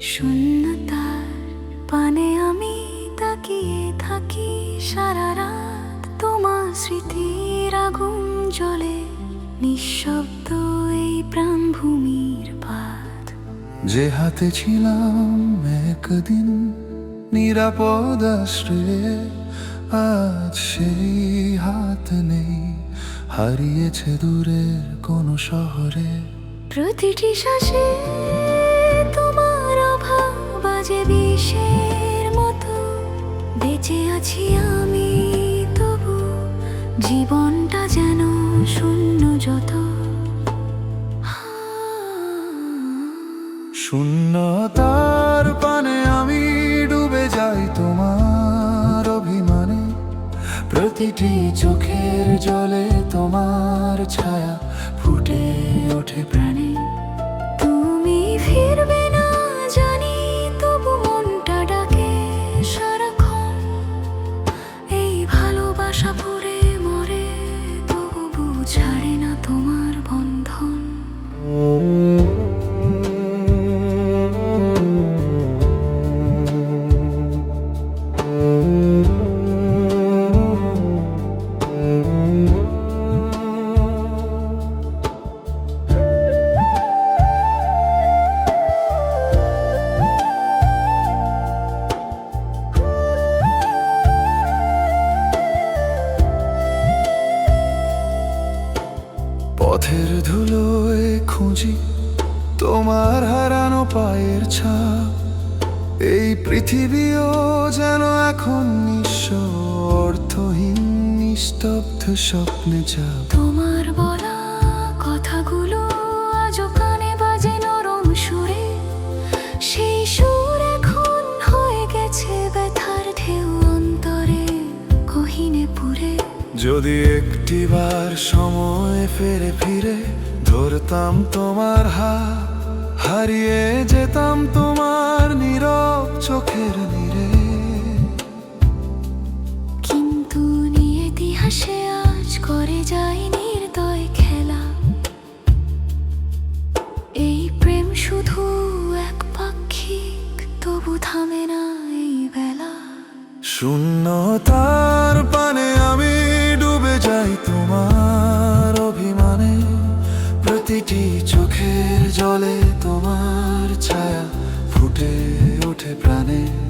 শূন্যতার পানে আমি তাকিয়ে থাকি সারা রাত। তোমার স্মৃতির আগুন জ্বলে নিঃশব্দ এই প্রাণভূমির পাত যে হাতে ছিলাম একদিন নিরাপদ আশ্রয়ে আজ সেই হাত নেই হারিয়েছে দূরের কোনো শহরে। প্রতিটি শ্বাসে জীবনটা যেন শূন্য যত। শূন্যতার পানে আমি ডুবে যাই তোমার অভিমানে। প্রতিটি চোখের জলে তোমার পথের ধুলোয় খুঁজি তোমার হারানো পায়ের ছাপ। এই পৃথিবীও যেন এখন নিঃস্ব, অর্থহীন, নিস্তব্ধ স্বপ্নে চাপ। তোমার বলা কথাগুলো যদি একটিবার সময় ফেরে ফিরে ধরতাম তোমার হাত হারিয়ে যেতাম তোমার নীরব চোখের নীরে। কিন্তু নিয়তি হাসে আজ করে যায় নির্দয় খেলা। এই প্রেম শুধু এক পাক্ষিক তবু থামে না এই বেলা। শূন্যতার আমি যাই তোমার অভিমানে। প্রতিটি চোখের জলে তোমার ছায়া ফুটে ওঠে প্রাণে।